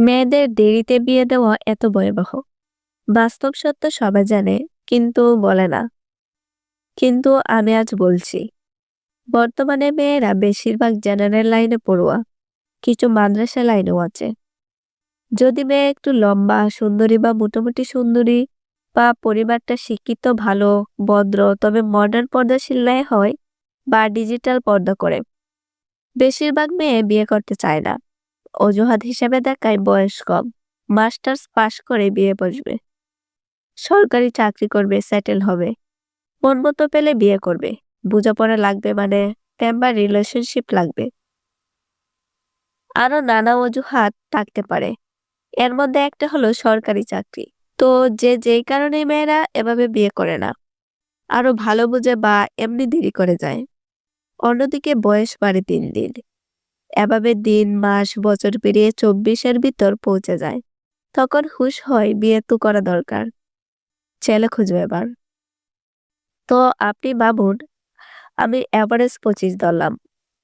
মেয়েদের দেরিতে বিয়ে দেওয়া এত ভয়াবহ। বাস্তব সত্য সবাই জানে, কিন্তু বলে না। কিন্তু আমি আজ বলছি, বর্তমানে মেয়েরা বেশিরভাগ জেনারেল লাইনে পড়ুয়া, কিছু মাদ্রাসা লাইনেও আছে। যদি মেয়ে একটু লম্বা, সুন্দরী বা মোটামুটি সুন্দরী বা পরিবারটা শিক্ষিত, ভালো, ভদ্র, তবে মডার্ন পর্দাশীল হয় বা ডিজিটাল পর্দা করে, বেশিরভাগ মেয়ে বিয়ে করতে চায় না। অজুহাত হিসেবে দেখায় বয়স কম মাস্টার্স পাশ করে বিয়ে বসবে। সরকারি চাকরি করবে, সেটেল হবে। মন মতো পেলে বিয়ে করবে। বোঝাপড়া লাগবে মানে বা রিলেশনশিপ লাগবে। আরও নানা অজুহাত থাকতে পারে। এর মধ্যে একটা হলো সরকারি চাকরি। তো যে যেই কারণে মেয়েরা এভাবে বিয়ে করে না। আরও ভালো বুঝে বা এমনি দেরি করে যায়। অন্যদিকে বয়স বাড়ে তিন দিন। এভাবে দিন, মাস, বছর পেরিয়ে চব্বিশের ভিতর পৌঁছে যায়। তখন হুশ হয় বিয়ে তো করা দরকার। ছেলে খুঁজবে এবার। তো আপনি ভাবুন, আমি অ্যাভারেজ পঁচিশ ধরলাম।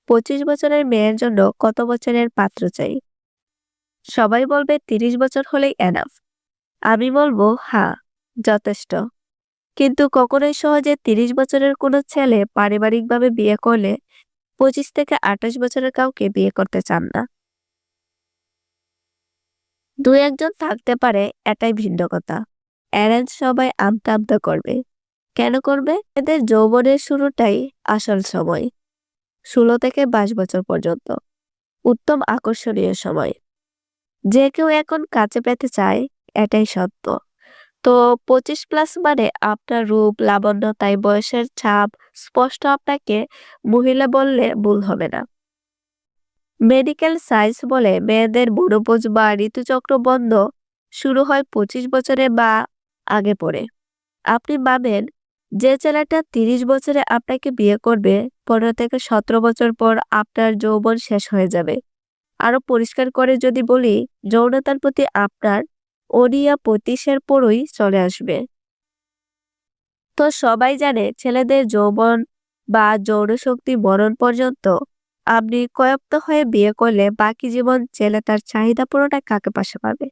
পঁচিশ বছরের মেয়ের জন্য কত বছরের পাত্র চাই? সবাই বলবে তিরিশ বছর হলেই এনাফ আমি বলব হ্যাঁ যথেষ্ট। কিন্তু কখনোই সহজে তিরিশ বছরের কোনো ছেলে পারিবারিকভাবে বিয়ে করলে পঁচিশ থেকে আঠাশ বছরের কাউকে বিয়ে করতে চান না। দু একজন থাকতে পারে, এটাই ভিন্ন কথা। অ্যারেঞ্জ সবাই আমতা আমতা করবে। কেন করবে? এদের যৌবনের শুরুটাই আসল সময়। ষোলো থেকে বাইশ বছর পর্যন্ত। উত্তম আকর্ষণীয় সময়। যে কেউ এখন কাছে পেতে চায়, এটাই সত্য। তো পঁচিশ প্লাস মানে আপনার রূপ লাবণ্য তাই বয়সের ছাপ স্পষ্ট আপনাকে মহিলা বললে ভুল হবে না। মেডিকেল সায়েন্স বলে মেয়েদের বুড়োপোজ বা ঋতুচক্র বন্ধ শুরু হয় পঁচিশ বছরে বা আগে পড়ে আপনি ভাবেন যে ছেলেটা তিরিশ বছরে আপনাকে বিয়ে করবে, পনেরো থেকে সতেরো বছর পর আপনার যৌবন শেষ হয়ে যাবে। আরও পরিষ্কার করে যদি বলি, যৌনতার প্রতি আপনার অনিয়া পঁচিশের পরই চলে আসবে। তো সবাই জানে ছেলেদের যৌবন বা যৌন শক্তি মরণ পর্যন্ত আপনি কয়প্ত হয়ে বিয়ে করলে বাকি জীবন ছেলে তার চাহিদা পুরোটা কাকে পাশে পাবে?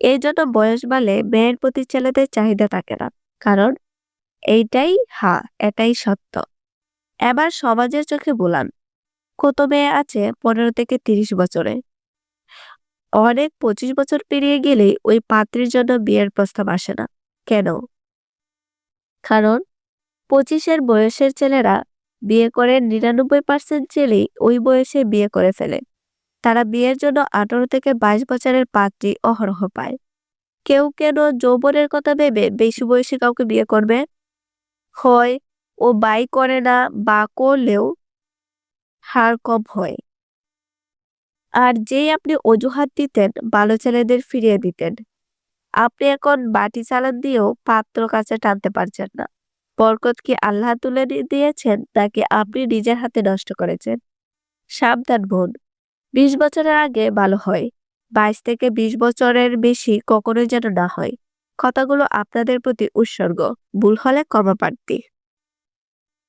এই জন্য বয়স বাড়লে মেয়ের প্রতি ছেলেদের চাহিদা থাকে না, কারণ এইটাই হা, এটাই সত্য। এবার সমাজের চোখে বলান। কত মেয়ে আছে পনেরো থেকে তিরিশ বছরে? অনেক পঁচিশ বছর পেরিয়ে গেলে ওই পাত্রীর জন্য বিয়ের প্রস্তাব আসে না। কেন? কারণ, পঁচিশের বয়সের ছেলেরা বিয়ে করে নিরানব্বই পার্সেন্ট ছেলেই ওই বয়সে বিয়ে করে ফেলে। তারা বিয়ের জন্য আঠারো থেকে বাইশ বছরের পাত্রী অহরহ পায়। কেউ কেন যৌবনের কথা ভেবে বেশি বয়সী কাউকে বিয়ে করবে? হয় ও বাই করে না বা করলেও হার কম হয়। আর যেই আপনি অজুহাত দিতেন ভালো ছেলেদের ফিরিয়ে দিতেন, আপনি এখন বাটি চালান দিয়েও পাত্র কাছে টানতে পারছেন না। বরকত কি আল্লাহ তুলে দিয়েছেন তাকে আপনি নিজের হাতে নষ্ট করেছেন? সাবধান বোন, বিশ বছরের আগে ভালো হয়, বাইশ থেকে বিশ বছরের বেশি কখনোই যেন না হয়। কথাগুলো আপনাদের প্রতি উৎসর্গ, ভুল হলে ক্ষমা প্রার্থী।